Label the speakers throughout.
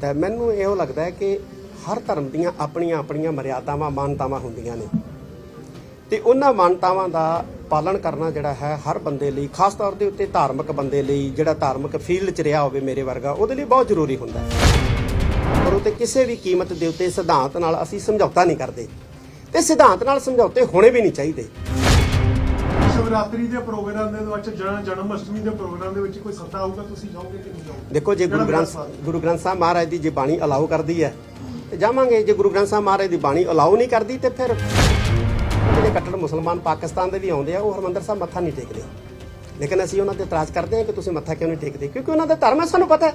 Speaker 1: ਤਾਂ ਮੈਨੂੰ ਇਹੋ ਲੱਗਦਾ ਹੈ ਕਿ ਹਰ ਧਰਮ ਦੀਆਂ ਆਪਣੀਆਂ ਆਪਣੀਆਂ ਮਰਿਆਦਾਵਾਂ, ਮਾਨਤਾਵਾਂ ਹੁੰਦੀਆਂ ਨੇ। ਤੇ ਉਹਨਾਂ ਮਾਨਤਾਵਾਂ ਦਾ ਪਾਲਣ ਕਰਨਾ ਜਿਹੜਾ ਹੈ ਹਰ ਬੰਦੇ ਲਈ, ਖਾਸ ਤੌਰ ਦੇ ਉੱਤੇ ਧਾਰਮਿਕ ਬੰਦੇ ਲਈ, ਜਿਹੜਾ ਧਾਰਮਿਕ ਫੀਲਡ 'ਚ ਰਿਹਾ ਹੋਵੇ ਮੇਰੇ ਵਰਗਾ, ਉਹਦੇ ਲਈ ਬਹੁਤ ਜ਼ਰੂਰੀ ਹੁੰਦਾ ਹੈ। ਪਰ ਉਹ ਤੇ ਕਿਸੇ ਵੀ ਕੀਮਤ ਦੇ ਉੱਤੇ ਸਿਧਾਂਤ ਨਾਲ ਅਸੀਂ ਸਮਝੌਤਾ ਨਹੀਂ ਕਰਦੇ। ਤੇ ਸਿਧਾਂਤ ਨਾਲ ਸਮਝੌਤੇ ਹੋਣੇ ਵੀ ਨਹੀਂ ਚਾਹੀਦੇ।
Speaker 2: ਸ਼ਿਵਰਾਤਰੀ ਦੇ ਪ੍ਰੋਗਰਾਮ ਦੇ ਵਿੱਚ ਜਨਮ ਜਨਮ ਅਸ਼ਟਮੀ ਦੇ ਪ੍ਰੋਗਰਾਮ ਦੇ ਵਿੱਚ ਕੋਈ ਸੱਦਾ ਆਊਗਾ ਤੁਸੀਂ ਜਾਓਗੇ ਕਿ ਨਹੀਂ ਜਾਓਗੇ?
Speaker 1: ਦੇਖੋ ਜੇ ਗੁਰੂ ਗ੍ਰੰਥ ਗੁਰੂ ਗ੍ਰੰਥ ਸਾਹਿਬ ਮਹਾਰਾਜ ਦੀ ਜੇ ਬਾਣੀ ਅਲਾਉ ਕਰਦੀ ਹੈ ਤੇ ਜਾਵਾਂਗੇ। ਜੇ ਗੁਰੂ ਗ੍ਰੰਥ ਸਾਹਿਬ ਮਹਾਰਾਜ ਦੀ ਬਾਣੀ ਅਲਾਉ ਨਹੀਂ ਕਰਦੀ ਤੇ ਫਿਰ ਜਿਹੜੇ ਕੱਟੜ ਮੁਸਲਮਾਨ ਪਾਕਿਸਤਾਨ ਦੇ ਵੀ ਆਉਂਦੇ ਆ ਉਹ ਹਰਮੰਦਰ ਸਾਹਿਬ ਮੱਥਾ ਨਹੀਂ ਟੇਕਦੇ। ਲੇਕਿਨ ਅਸੀਂ ਉਹਨਾਂ ਤੇ ਇਤਰਾਜ਼ ਕਰਦੇ ਹਾਂ ਕਿ ਤੁਸੀਂ ਮੱਥਾ ਕਿਉਂ ਨਹੀਂ ਟੇਕਦੇ? ਕਿਉਂਕਿ ਉਹਨਾਂ ਦਾ ਧਰਮ ਹੈ ਸਾਨੂੰ ਪਤਾ ਹੈ।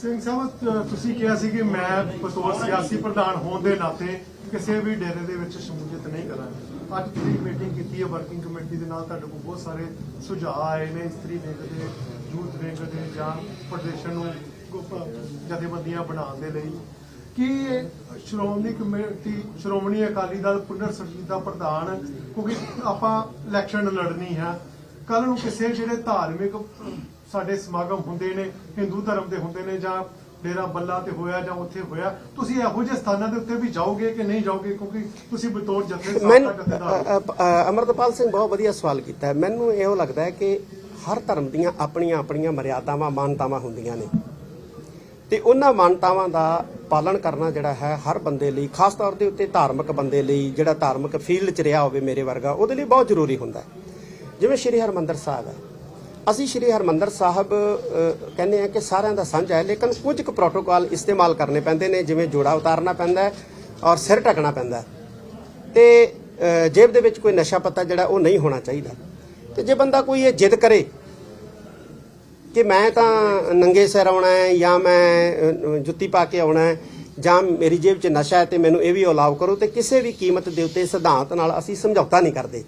Speaker 2: ਸਿੰਘ ਸਾਹਿਬ ਤੁਸੀਂ ਕਿਹਾ ਸੀ ਕਿ ਮੈਂ ਬਤੌਰ ਸਿਆਸੀ ਪ੍ਰਧਾਨ ਹੋਣ ਦੇ ਨਾਤੇ ਕਿਸੇ ਵੀ ਡੇਰੇ ਦੇ ਵਿੱਚ ਸ਼ਮੂਲੀਅਤ ਨਹੀਂ ਕਰਾਂਗਾ। ਅੱਜ ਤੁਸੀਂ ਮੀਟਿੰਗ ਕੀਤੀ ਹੈ, ਵਰਕਿੰਗ ਕਮੇਟੀ ਦੇ ਨਾਲ ਤੁਹਾਡੇ ਕੋਲ ਬਹੁਤ ਸਾਰੇ ਸੁਝਾਅ ਆਏ ਨੇ, ਇਸਤਰੀ ਵਿੰਗ ਦੇ ਯੂਥ ਵਿੰਗ ਦੇ ਜਾਂ ਪ੍ਰਦੇਸ਼ਨ ਨੂੰ ਜਥੇਬੰਦੀਆਂ ਬਣਾਉਣ ਦੇ ਲਈ। ਕਿ ਸ਼੍ਰੋਮਣੀ ਕਮੇਟੀ, ਸ਼੍ਰੋਮਣੀ ਅਕਾਲੀ ਦਲ ਪੁਨਰ ਸਰਜੀਤ ਦਾ ਪ੍ਰਧਾਨ, ਕਿਉਂਕਿ ਆਪਾਂ ਇਲੈਕਸ਼ਨ ਲੜਨੀ ਹੈ ਕੱਲ ਨੂੰ ਕਿਸੇ ਜਿਹੜੇ ਧਾਰਮਿਕ ਸਾਡੇ ਸਮਾਗਮ ਹੁੰਦੇ ਨੇ ਹਿੰਦੂ ਧਰਮ ਦੇ ਹੁੰਦੇ ਨੇ ਜਾਂ ਡੇਰਾ ਬੱਲਾ ਤੇ ਹੋਇਆ ਜਾਂ ਉੱਥੇ ਹੋਇਆ ਤੁਸੀਂ ਇਹੋ ਜਿਹੇ ਸਥਾਨਾਂ ਦੇ ਉੱਤੇ ਵੀ ਜਾਓਗੇ ਕਿ ਨਹੀਂ ਜਾਓਗੇ? ਕਿਉਂਕਿ ਤੁਸੀਂ ਬਤੌਰ ਜਥੇਦਾਰ
Speaker 1: ਅਮਰਤਪਾਲ ਸਿੰਘ ਬਹੁਤ ਵਧੀਆ ਸਵਾਲ ਕੀਤਾ ਮੈਨੂੰ ਇਹੋ ਲੱਗਦਾ ਹੈ ਕਿ ਹਰ ਧਰਮ ਦੀਆਂ ਆਪਣੀਆਂ ਆਪਣੀਆਂ ਮਰਿਆਦਾਵਾਂ ਮਾਨਤਾਵਾਂ ਹੁੰਦੀਆਂ ਨੇ। ਤੇ ਉਹਨਾਂ ਮਾਨਤਾਵਾਂ ਦਾ ਪਾਲਣ ਕਰਨਾ ਜਿਹੜਾ ਹੈ ਹਰ ਬੰਦੇ ਲਈ ਖਾਸ ਤੌਰ ਦੇ ਉੱਤੇ ਧਾਰਮਿਕ ਬੰਦੇ ਲਈ ਜਿਹੜਾ ਧਾਰਮਿਕ ਫੀਲਡ 'ਚ ਰਿਹਾ ਹੋਵੇ ਮੇਰੇ ਵਰਗਾ ਉਹਦੇ ਲਈ ਬਹੁਤ ਜ਼ਰੂਰੀ ਹੁੰਦਾ ਜਿਵੇਂ ਸ਼੍ਰੀ ਹਰਮੰਦਰ ਸਾਹਿਬ ਹੈ। ਅਸੀਂ ਸ਼੍ਰੀ ਹਰਮੰਦਰ ਸਾਹਿਬ ਕਹਿੰਦੇ ਆ ਕਿ ਸਾਰਿਆਂ ਦਾ ਸਾਂਝਾ ਹੈ, ਲੇਕਿਨ ਕੁਝ ਕੁ ਪ੍ਰੋਟੋਕਾਲ ਇਸਤੇਮਾਲ ਕਰਨੇ ਪੈਂਦੇ ਨੇ, ਜਿਵੇਂ ਜੋੜਾ ਉਤਾਰਨਾ ਪੈਂਦਾ ਹੈ ਔਰ ਸਿਰ ਢਕਣਾ ਪੈਂਦਾ ਹੈ। ਤੇ ਜੇਬ ਦੇ ਵਿੱਚ ਕੋਈ ਨਸ਼ਾ ਪੱਤਾ ਜਿਹੜਾ ਉਹ ਨਹੀਂ ਹੋਣਾ ਚਾਹੀਦਾ। ਤੇ ਜੇ ਬੰਦਾ ਕੋਈ ਇਹ ਜਿੱਦ ਕਰੇ ਕਿ ਮੈਂ ਤਾਂ ਨੰਗੇ ਸਿਰ ਆਉਣਾ ਹੈ ਜਾਂ ਮੈਂ ਜੁੱਤੀ ਪਾ ਕੇ ਆਉਣਾ ਹੈ ਜਾਂ ਮੇਰੀ ਜੇਬ 'ਚ ਨਸ਼ਾ ਹੈ ਤੇ ਮੈਨੂੰ ਇਹ ਵੀ ਅਲਾਉ ਕਰੋ, ਤੇ ਕਿਸੇ ਵੀ ਕੀਮਤ ਦੇ ਉੱਤੇ ਸਿਧਾਂਤ ਨਾਲ ਅਸੀਂ ਸਮਝੌਤਾ ਨਹੀਂ ਕਰਦੇ।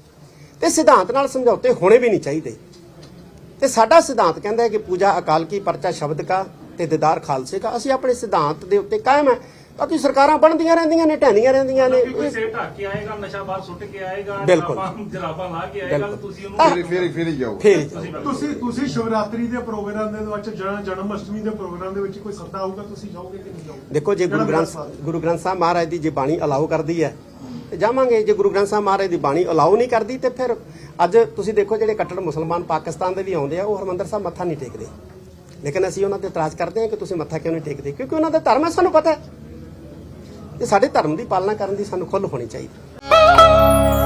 Speaker 1: ਤੇ ਸਿਧਾਂਤ ਨਾਲ ਸਮਝੌਤੇ ਹੋਣੇ ਵੀ ਨਹੀਂ ਚਾਹੀਦੇ। ਤੇ ਸਾਡਾ ਸਿਧਾਂਤ ਕਹਿੰਦਾ ਹੈ ਕਿ ਪੂਜਾ ਅਕਾਲ ਕੀ ਪਰਚਾ ਸ਼ਬਦ ਕਾ ਤੇ ਦੀਦਾਰ ਖਾਲਸੇ ਕਾ। ਅਸੀਂ ਆਪਣੇ ਸਿਧਾਂਤ ਦੇ ਉੱਤੇ ਕਾਇਮ ਹੈ। ਬਾਕੀ ਸਰਕਾਰਾਂ ਬਣਦੀਆਂ ਰਹਿੰਦੀਆਂ ਨੇ ਢਹਿੰਦੀਆਂ ਰਹਿੰਦੀਆਂ ਨੇ
Speaker 3: ਕੋਈ ਸਿਰ ਢੱਕ ਕੇ ਆਏਗਾ ਨਸ਼ਾ ਬਾਹਰ ਸੁੱਟ ਕੇ ਆਏਗਾ
Speaker 1: ਬਿਲਕੁਲ।
Speaker 3: ਜਰਾਬਾਂ- ਲਾ ਕੇ ਆਏਗਾ। ਤੇ ਤੁਸੀਂ। ਉਹਨੂੰ
Speaker 4: ਫੇਰ ਫੇਰ ਫੇਰ ਹੀ ਜਾਓ
Speaker 1: ਫੇਰ।
Speaker 2: ਤੁਸੀਂ ਤੁਸੀਂ ਸ਼ਿਵਰਾਤਰੀ ਦੇ ਪ੍ਰੋਗਰਾਮ ਦੇ ਵਿੱਚ ਜਨਮ ਜਨਮ ਅਸ਼ਟਮੀ ਦੇ ਪ੍ਰੋਗਰਾਮ ਦੇ ਵਿੱਚ ਕੋਈ ਸੱਦਾ ਆਊਗਾ ਤੁਸੀਂ ਜਾਓਗੇ ਕਿ ਨਹੀਂ ਜਾਓਗੇ
Speaker 1: ਦੇਖੋ ਜੇ ਗੁਰੂ ਗ੍ਰੰਥ ਗੁਰੂ ਗ੍ਰੰਥ ਸਾਹਿਬ ਮਹਾਰਾਜ ਦੀ ਜੇ ਬਾਣੀ ਅਲਾਉ ਕਰਦੀ ਹੈ ਤੇ ਜਾਵਾਂਗੇ ਜੇ ਗੁਰੂ ਗ੍ਰੰਥ ਸਾਹਿਬ ਮਹਾਰਾਜ ਦੀ ਬਾਣੀ ਅਲਾਉ ਨਹੀਂ ਕਰਦੀ ਤੇ ਫਿਰ ਅੱਜ ਤੁਸੀਂ ਦੇਖੋ ਜਿਹੜੇ ਕੱਟੜ ਮੁਸਲਮਾਨ ਪਾਕਿਸਤਾਨ ਦੇ ਵੀ ਆਉਂਦੇ ਆ ਉਹ ਹਰਮੰਦਰ ਸਾਹਿਬ ਮੱਥਾ ਨਹੀਂ ਟੇਕਦੇ ਲੇਕਿਨ ਅਸੀਂ ਉਹਨਾਂ ਤੇ ਇਤਰਾਜ਼ ਕਰਦੇ ਹਾਂ ਕਿ ਤੁਸੀਂ ਮੱਥਾ ਕਿਉਂ ਨਹੀਂ ਟੇਕਦੇ ਕਿਉਂਕਿ ਉਹਨਾਂ ਦਾ ਧਰਮ ਹੈ ਸਾਨੂੰ ਪਤਾ ਹੈ ਤੇ ਸਾਡੇ ਧਰਮ ਦੀ ਪਾਲਣਾ ਕਰਨ ਦੀ ਸਾਨੂੰ ਖੁੱਲ੍ਹ ਹੋਣੀ ਚਾਹੀਦੀ।